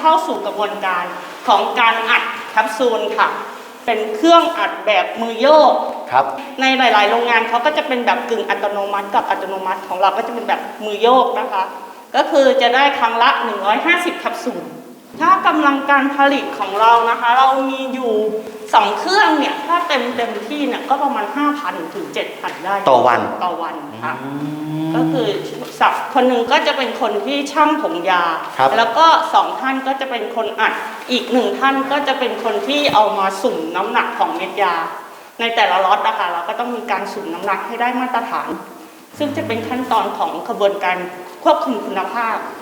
เข้าสู่กระบวนการของการอัดแคปซูลค่ะ เป็นเครื่องอัดแบบมือโยก ครับ ในหลาย ๆ โรงงานเขาก็จะเป็นแบบกึ่งอัตโนมัติกับอัตโนมัติของเราก็จะเป็นแบบมือโยกนะคะ ก็คือจะได้ครั้งละ 150แคปซูลถ้ากำลังการผลิตของเรานะคะ เรามีอยู่ 2เครื่องเนี่ยถ้าเต็มเต็มที่เนี่ยก็ประมาณ5,000ถึง7,000ได้ต่อวันต่อวันค่ะก็คือสับคนหนึ่งก็จะเป็นคนที่ช่างผงยาครับแล้วก็สองท่านก็จะเป็นคนอัด อีกหนึ่งท่านก็จะเป็นคนที่เอามาสุ่มน้ำหนักของเม็ดยา ในแต่ละล็อตนะคะเราก็ต้องมีการสุ่มน้ำหนักให้ได้มาตรฐาน ซึ่งจะเป็นขั้นตอนของกระบวนการควบคุมคุณภาพ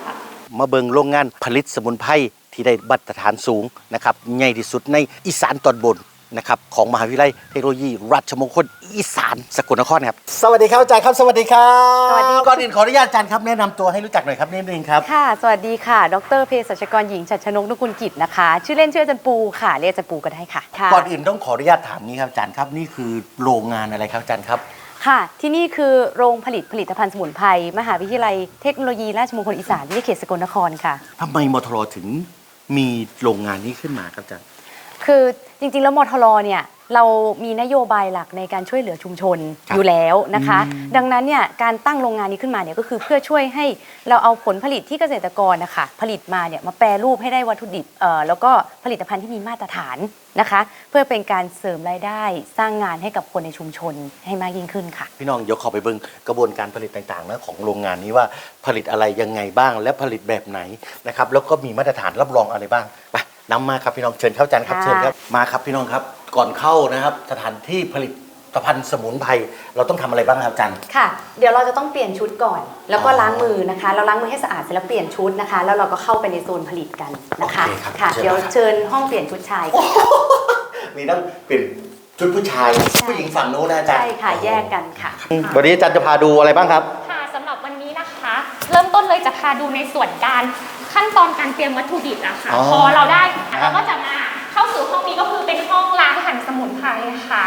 ค่ะ มาเบิงโรงงานผลิตสมุนไพรที่ได้มาตรฐานสูงนะครับใหญ่ที่สุดในอีสานตอนบนนะครับของมหาวิทยาลัยเทคโนโลยีราชมงคลอีสานสกลนครครับ สวัสดีครับอาจารย์ครับ สวัสดีครับสวัสดีค่ะก่อนอื่นขออนุญาตอาจารย์ครับแนะนำตัวให้รู้จักหน่อยครับนิดนึงครับ ค่ะ สวัสดีค่ะ ดรเภสัชกรหญิงชัดชนกนุกุลกิจนะคะ ชื่อเล่นชื่ออาจันปูค่ะ เรียกอาจันปูก็ได้ค่ะค่ะก่อนอื่นต้องขออนุญาตถามนี้ครับอาจารย์ครับนี่คือโรงงานอะไรครับอาจารย์ครับ ค่ะ ที่นี่คือโรงผลิตผลิตภัณฑ์สมุนไพรมหาวิทยาลัยเทคโนโลยีราชมงคลอีสานวิทยาเขตสกลนครค่ะ ทำไมมทรถึงมีโรงงานนี้ขึ้นมาครับอาจารย์ คือจริงๆ แล้วมทรเนี่ย เรามีนโยบายหลักในการช่วยเหลือชุมชนครับอยู่แล้วนะคะอืมดังนั้นเนี่ยการตั้งโรงงานนี้ขึ้นมาเนี่ยก็คือเพื่อช่วยให้เราเอาผลผลิตที่เกษตรกรนะคะผลิตมาเนี่ยมาแปรรูปให้ได้วัตถุดิบเอ่อแล้วก็ผลิตภัณฑ์ที่มีมาตรฐานนะคะ เพื่อเป็นการเสริมรายได้สร้างงานให้กับคนในชุมชนให้มากยิ่งขึ้นค่ะ พี่น้องเดี๋ยวขอไปเบิ่งกระบวนการผลิตต่างๆนะของโรงงานนี้ว่าผลิตอะไรยังไงบ้าง และผลิตแบบไหนนะครับแล้วก็มีมาตรฐานรับรองอะไรบ้างไปนำมาครับพี่น้องเชิญเข้าอาจารย์ครับค่ะ เชิญครับมาครับพี่น้องครับ ก่อนเข้านะครับ สถานที่ผลิตภัณฑ์สมุนไพรเราต้องทำอะไรบ้างครับอาจารย์ ค่ะ เดี๋ยวเราจะต้องเปลี่ยนชุดก่อน แล้วก็อ๋อล้างมือนะคะ เราล้างมือให้สะอาดเสร็จแล้วเปลี่ยนชุดนะคะ แล้วเราก็เข้าไปในโซนผลิตกันนะคะ โอเคครับค่ะ เชิญเดี๋ยวครับ เชิญห้องเปลี่ยนชุดชาย มีต้องเปลี่ยนชุดผู้ชายผู้หญิงฝั่งนู้นนะอาจารย์ใช่ค่ะ แยกกันค่ะ วันนี้อาจารย์จะพาดูอะไรบ้างครับ ค่ะสำหรับวันนี้นะคะ เริ่มต้นเลยจะพาดูในส่วนการขั้นตอนการเตรียมวัตถุดิบนะคะ อ๋อพอเราได้ครับเราก็จะ มุนไพรค่ะ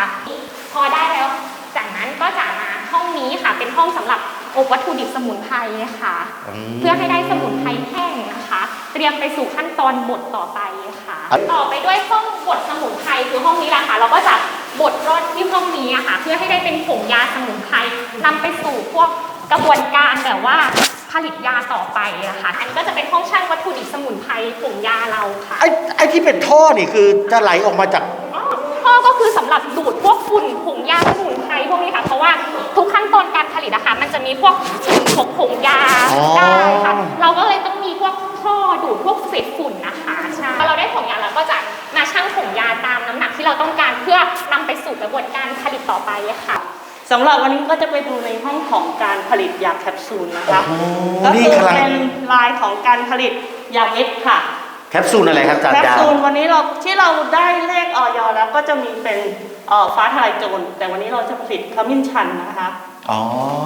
พอได้แล้วจากนั้นก็จะมาห้องนี้ค่ะ เป็นห้องสำหรับอบวัตถุดิบสมุนไพรค่ะ เพื่อให้ได้สมุนไพรแห้งนะคะ เตรียมไปสู่ขั้นตอนบดต่อไปค่ะครับต่อไปด้วยห้องบดสมุนไพรคือห้องนี้แหละค่ะ เราก็จะบดร่อนที่ห้องนี้อะค่ะ เพื่อให้ได้เป็นผงยาสมุนไพรนำไปสู่พวกกระบวนการแบบว่าผลิตยาต่อไปอะค่ะอันนี้ก็จะเป็นห้องชั่งวัตถุดิบสมุนไพรผงยาเราค่ะไอ้ไอ้ที่เป็นท่อนี่คือจะไหลออกมาจากอ๋อ ท่อก็คือสำหรับดูดพวกฝุ่นผงยาสมุนไพรพวกนี้ค่ะ เพราะว่าทุกขั้นตอนการผลิตอะค่ะมันจะมีพวกฝุ่นพวกผงยาอ๋อได้ค่ะ เราก็เลยต้องมีพวกท่อดูดพวกเศษฝุ่นนะคะใช่พอเราได้ผงยาเราก็จะมาชั่งผงยาตามน้ำหนักที่เราต้องการเพื่อนำไปสู่กระบวนการผลิตต่อไปค่ะสำหรับวันนี้ก็จะไปดูในห้องของการผลิตยาแคปซูลนะคะโอ้ก็นี่คือกำลังเป็นลายของการผลิตยาเม็ดค่ะ แคปซูลอะไรครับอาจารย์แคปยาซูลวันนี้เราที่เราได้เลขออยแล้วก็จะมีเป็นเอ่อฟ้าทลายโจรแต่วันนี้เราจะผลิตขมิ้นชันนะคะ อ๋อ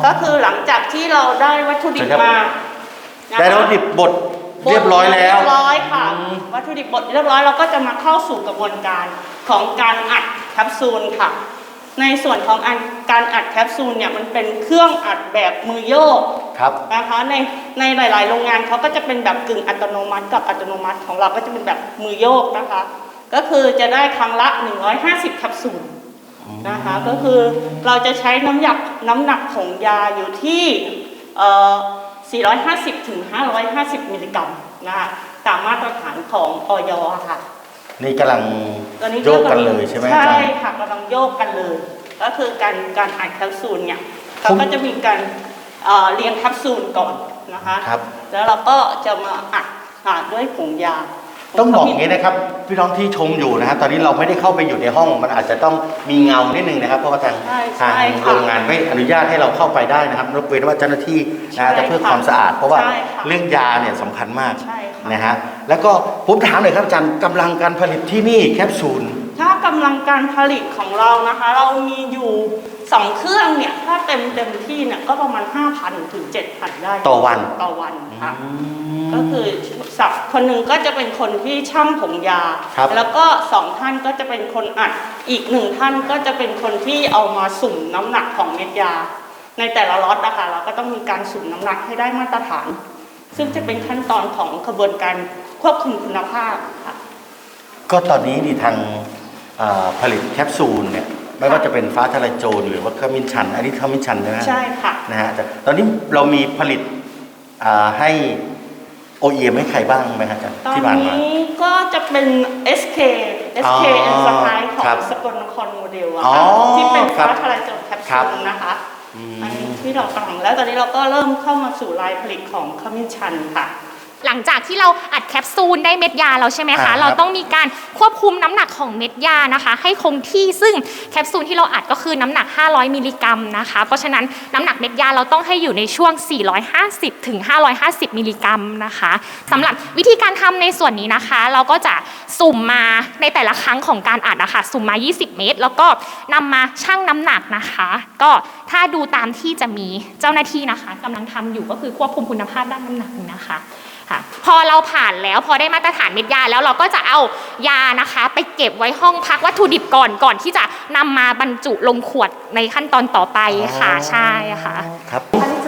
ก็คือหลังจากที่เราได้วัตถุดิบใช่ครับมานะคะได้วัตถุดิบบดเรียบร้อยแล้ว เรียบร้อยค่ะอืมวัตถุดิบบดเรียบร้อยเราก็จะมาเข้าสู่กระบวนการของการอัดแคปซูลค่ะ ในส่วนของอันการอัดแคปซูลเนี่ยมันเป็นเครื่องอัดแบบมือโยก ครับนะคะในในหลาย ๆ โรงงานเขาก็จะเป็นแบบกึ่งอัตโนมัติกับอัตโนมัติของเราก็จะเป็นแบบมือโยกนะคะ ก็คือจะได้ครั้งละ 150แคปซูลนะคะก็คือเราจะใช้น้ำหนักน้ำหนักของยาอยู่ที่เอ่อ450ถึง550 มิลลิกรัมนะคะตามมาตรฐานของออยค่ะนี่กำลังตอนนี้โยกกันเลยใช่ไหมอาจารใช่ย์ค่ะกำลังโยกกันเลย ก็คือการการอัดแคปซูลเนี่ยเขาก็จะมีการ เอ่อเรียงแคปซูลก่อนนะคะครับ แล้วเราก็จะมาอัดอัดด้วยผงยาต้องบอกอย่างนี้นะครับพี่น้องที่ชมอยู่นะครับตอนนี้เราไม่ได้เข้าไปอยู่ในห้อง มันอาจจะต้องมีเงานิดนึงนะครับเพราะว่าทางใช่ทางใช่ค่ะโรงงานไม่อนุญาตให้เราเข้าไปได้นะครับยกเว้นว่าเจ้าหน้าที่ใช่นะจะเพื่อค่ะความสะอาด เพราะว่าใช่ค่ะเรื่องยาเนี่ยสำคัญมากใช่ค่ะนะฮะแล้วก็ผมถามหน่อยครับอาจารย์กำลังการผลิตที่นี่แคปซูล ถ้ากำลังการผลิตของเรานะคะ เรามีอยู่ สองเครื่องเนี่ยถ้าเต็มเต็มที่เนี่ยก็ประมาณ5,000ถึง7,000ได้ต่อวันต่อวันค่ะก็คือสับคนหนึ่งก็จะเป็นคนที่ช่างผงยาครับแล้วก็สองท่านก็จะเป็นคนอัด อีกหนึ่งท่านก็จะเป็นคนที่เอามาสุ่มน้ำหนักของเม็ดยา ในแต่ละล็อตนะคะเราก็ต้องมีการสุ่มน้ำหนักให้ได้มาตรฐาน ซึ่งจะเป็นขั้นตอนของกระบวนการควบคุมคุณภาพค่ะก็ตอนนี้นี่ทางเอ่อผลิตแคปซูลเนี่ย ไม่ว่าจะเป็นฟ้าทะลายโจรหรือว่าขมิ้นชัน อันนี้ขมิ้นชันใช่ไหมฮะใช่ค่ะนะฮะแต่ตอนนี้เรามีผลิตอ่าให้ OEM ให้ใครบ้างไหมฮะอาจารย์ตอนที่ผ่านมานี้ก็จะเป็น SK อ๋อ SK เอ็นสไตล์ขอครังบสกลนครโมเดลอะอ๋อค่ะที่เป็นครัฟ้าบทลายโจรแคปครัซูบลนะคะอืมอันนี้ที่เรากำลังแล้วตอนนี้เราก็เริ่มเข้ามาสู่ลายผลิตของขมิ้นชันค่ะ หลังจากที่เราอัดแคปซูลได้เม็ดยาแล้วใช่ไหมอ่าครัคะบเราต้องมีการควบคุมน้ำหนักของเม็ดยานะคะ ให้คงที่ซึ่งแคปซูลที่เราอัดก็คือน้ำหนัก 500 มิลลิกรัมนะคะ เพราะฉะนั้นน้ำหนักเม็ดยาเราต้องให้อยู่ในช่วง 450ถึง550 มิลลิกรัมนะคะสำหรับวิธีการทำในส่วนนี้นะคะ เราก็จะสุ่มมาในแต่ละครั้งของการอัดนะคะสุ่มมา 20 เมตร แล้วก็นำมาชั่งน้ำหนักนะคะ ก็ถ้าดูตามที่จะมีเจ้าหน้าที่นะคะกำลังทำอยู่ก็คือควบคุมคุณภาพด้านน้ำหนักนะคะ ค่ะพอเราผ่านแล้วพอได้มาตรฐานเม็ดยาแล้วเราก็จะเอายานะคะ ไปเก็บไว้ห้องพักวัตถุดิบก่อนก่อนที่จะนำมาบรรจุลงขวดในขั้นตอนต่อไปค่ะใช่ค่ะ ครับ อันนี้จะ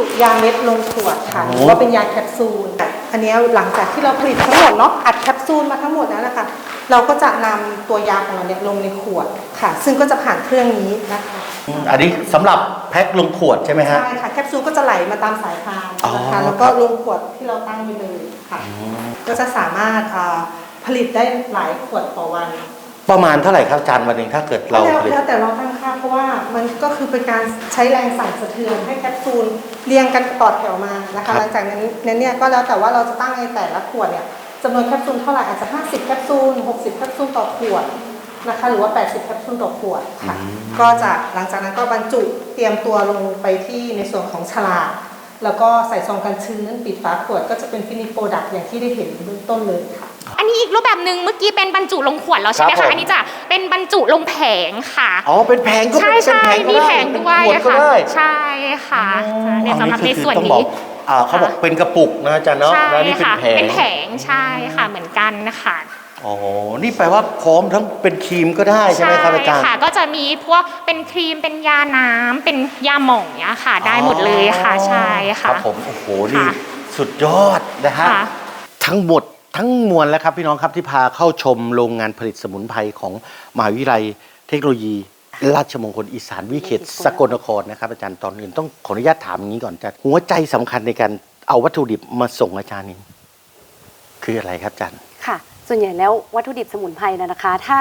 จุยาเม็ดลงขวดค่ะโอ้หรือว่าเป็นยาแคปซูลอันนี้หลังจากที่เราผลิตทั้งหมดเนาะอัดแคปซูลมาทั้งหมดแล้วนะคะเราก็จะนำตัวยาของเราเนี่ยลงในขวดค่ะ ซึ่งก็จะผ่านเครื่องนี้นะคะอืมอันนี้สำหรับแพ็คลงขวดใช่ไหมฮะใช่ค่ะแคปซูลก็จะไหลมาตามสายพานอ๋อนะคะแล้วก็ลงขวดที่เราตั้งไว้เลยค่ะก็จะสามารถอ่าผลิตได้หลายขวดต่อวันประมาณเท่าไหร่ครับอาจารย์วันหนึ่งถ้าเกิดเราแล้วผลิตแล้วแต่เราตั้งค่าเพราะว่ามันก็คือเป็นการใช้แรงสั่นสะเทือนให้แคปซูล เรียงกันต่อแถวมานะครัคะ บ หลังจากนั้นนั้นเนี่ยก็แล้วแต่ว่าเราจะตั้งในแต่ละขวดเนี่ยจำนวนแคปซูลเท่าไหร่อาจจะ 50 แคปซูล 60 แคปซูลต่อขวดนะคะ หรือว่า 80 แคปซูลต่อขวดค่ะก็จะหลังจากนั้นก็บรรจุเตรียมตัวลงไปที่ในส่วนของฉลากแล้วก็ใส่ซองกันชื้นปิดฝาขวดก็จะเป็นฟินิชโปรดักต์อย่างที่ได้เห็นเบื้องต้นเลยค่ะ อันนี้อีกรูปแบบหนึ่งเมื่อกี้เป็นบรรจุลงขวดแล้วใช่ไหมครับผมคะอันนี้จะเป็นบรรจุลงแผงค่ะ อ๋อเป็นแผงก็ใช่เป็นใช่เป็นมีแผแผงงก็ด้ได้วยเป็นขวดก็ค่ะ ได้ใช่ค่ะในสำหรับในส่วนต้องบอนี้ กอ่าเขาบอกเป็นกระปุกนะอาจารย์เนาะใช่แล้วนี่เป็นค่ะแผงเป็นแผงใช่ค่ะเหมือนกันค่ะอ๋อนี่แปลว่าพร้อมทั้งเป็นครีมก็ได้ใช่ไหมครับอาจารย์ ค่ะ ก็จะมีพวกเป็นครีมเป็นยาน้ำเป็นยาหม่องเนี้ยค่ะ ได้หมดเลยค่ะใช่คค่ะรับผม โอ้โห นี่ ค่ะสุดยอดนะฮะ ค่ะ ทั้งหมด ทั้งมวลแล้วครับพี่น้องครับที่พาเข้าชมโรงงานผลิตสมุนไพรของมหาวิทยาลัยเทคโนโลยี ราชมงคลอีสานวิเขตสกลนครนะครับอาจารย์ตอนอื่นต้องขออนุญาตถามอย่างนี้ก่อนอาจารย์หัวใจสำคัญในการเอาวัตถุดิบมาส่งอาจารย์นี่คืออะไรครับอาจารย์ ค่ะ ส่วนใหญ่แล้ววัตถุดิบสมุนไพรนะนะคะ ถ้า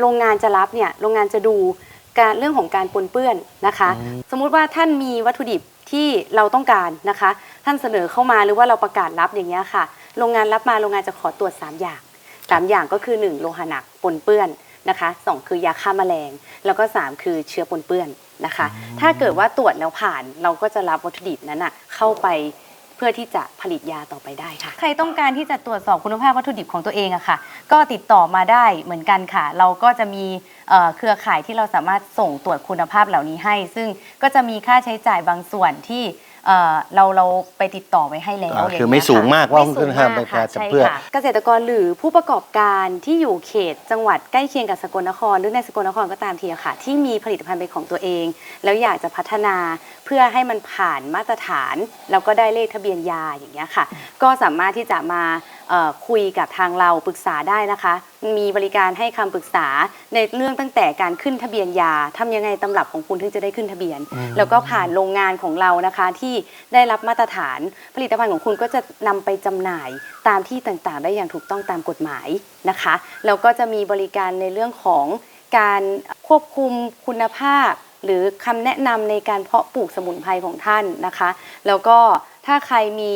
โรงงานจะรับเนี่ยโรงงานจะดูการเรื่องของการปนเปื้อนนะคะ สมมุติว่าท่านมีวัตถุดิบที่เราต้องการนะคะ ท่านเสนอเข้ามาหรือว่าเราประกาศรับอย่างเงี้ยค่ะ โรงงานรับมาโรงงานจะขอตรวจ 3 อย่าง 3 อย่างก็คือ 1 โลหะหนักปนเปื้อนนะคะสองคือยาฆ่าแมลง แล้วก็ 3 คือเชื้อปนเปื้อนนะคะ ถ้าเกิดว่าตรวจแล้วผ่านเราก็จะรับวัตถุดิบนั้นอะเข้าไปเพื่อที่จะผลิตยาต่อไปได้ค่ะ ใครต้องการที่จะตรวจสอบคุณภาพวัตถุดิบของตัวเองอะค่ะ ก็ติดต่อมาได้เหมือนกันค่ะ เราก็จะมีเอ่อเครือข่ายที่เราสามารถส่งตรวจคุณภาพเหล่านี้ให้ ซึ่งก็จะมีค่าใช้จ่ายบางส่วนที่ เอ่อเราเราไปติดต่อไว้ให้แล้วอ่าย่างคือเงี้ยไม่สูงค่ะมากว่าไม่สูงห้ามมากไปค่ะจะใช่เพื่อ ค่ะ เกษตรกรหรือผู้ประกอบการที่อยู่เขตจังหวัดใกล้เคียงกับสกลนคร หรือในสกลนครก็ตามทีอะค่ะ ที่มีผลิตภัณฑ์เป็นของตัวเอง แล้วอยากจะพัฒนาเพื่อให้มันผ่านมาตรฐาน แล้วก็ได้เลขทะเบียนยาอย่างเงี้ยค่ะ ก็สามารถที่จะมาเอ่อ คุยกับทางเราปรึกษาได้นะคะ มีบริการให้คำปรึกษาในเรื่องตั้งแต่การขึ้นทะเบียนยาทำยังไงตำรับของคุณถึงจะได้ขึ้นทะเบียน แล้วก็ผ่านโรงงานของเรานะคะที่ได้รับมาตรฐานผลิตภัณฑ์ของคุณก็จะนำไปจำหน่ายตามที่ต่างๆ ได้อย่างถูกต้องตามกฎหมายนะคะแล้วก็จะมีบริการในเรื่องของการควบคุมคุณภาพ หรือคำแนะนำในการเพาะปลูกสมุนไพรของท่านนะคะ แล้วก็ถ้าใครมี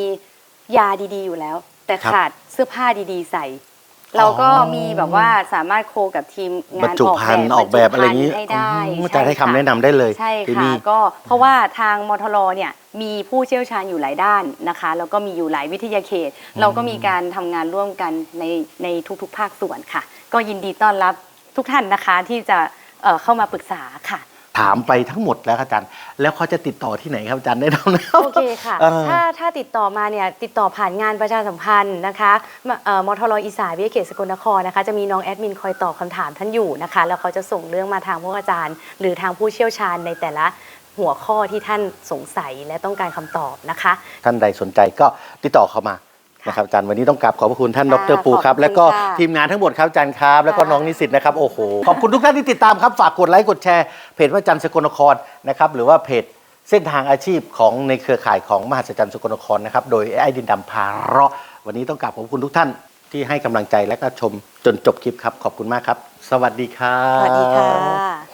ยาดีๆ อยู่แล้ว แต่ครับขาดเสื้อผ้าดีๆใส่ เราก็มีแบบว่าสามารถโคกับทีมบรรงานจุออกภัแบณฑ์บออกแบบอะไรอย่างนี้บรรจุภัณฑ์ให้ได้อืมอาจารย์ให้ช่คำแนะนำได้เลยใช่ที่ค่ะนี่ ก็เพราะว่าทางมทรเนี่ยมีผู้เชี่ยวชาญอยู่หลายด้านนะคะแล้วก็มีอยู่หลายวิทยาเขต เราก็มีการทำงานร่วมกันในในทุกๆ ภาคส่วนค่ะ ก็ยินดีต้อนรับทุกท่านนะคะที่จะเอ่อเข้ามาปรึกษาค่ะ ถามไปทั้งหมดแล้วครับอาจารย์ แล้วเขาจะติดต่อที่ไหนครับอาจารย์ได้นำนะครับโอเคค่ะเออถ้าถ้าติดต่อมาเนี่ยติดต่อผ่านงานประชาสัมพันธ์นะคะมเอ่อมทรอีสานวิทยาเขตสกลนครนะคะจะมีน้องแอดมินคอยตอบคำถามท่านอยู่นะคะแล้วเขาจะส่งเรื่องมาทางพวกอาจารย์ หรือทางผู้เชี่ยวชาญในแต่ละหัวข้อที่ท่านสงสัยและต้องการคำตอบนะคะ ท่านใดสนใจก็ติดต่อเข้ามา นะครับอาจารย์วันนี้ต้องกราบขอบพระคุณท่านดค่ะรปูครับขอบคุณแล้วก็ค่ะทีมงานทั้งหมดครับอาจารย์ครับ แล้วก็ค่ะน้องนิสิตนะครับโอ้โหขอบคุณทุกท่านที่ติดตามครับฝากกดไลค์กดแชร์เพจว่าจันทร์สกลนครนะครับหรือว่าเพจเส้นทางอาชีพของในเครือข่ายของมหัศจรรย์สกลนครนะครับโดยไอ้ดินดำพาเราะวันนี้ต้องกราบขอบคุณทุกท่านที่ให้กำลังใจและก็ชมจนจบคลิปครับ ขอบคุณมากครับ สวัสดีครับสวัสดีค่ะ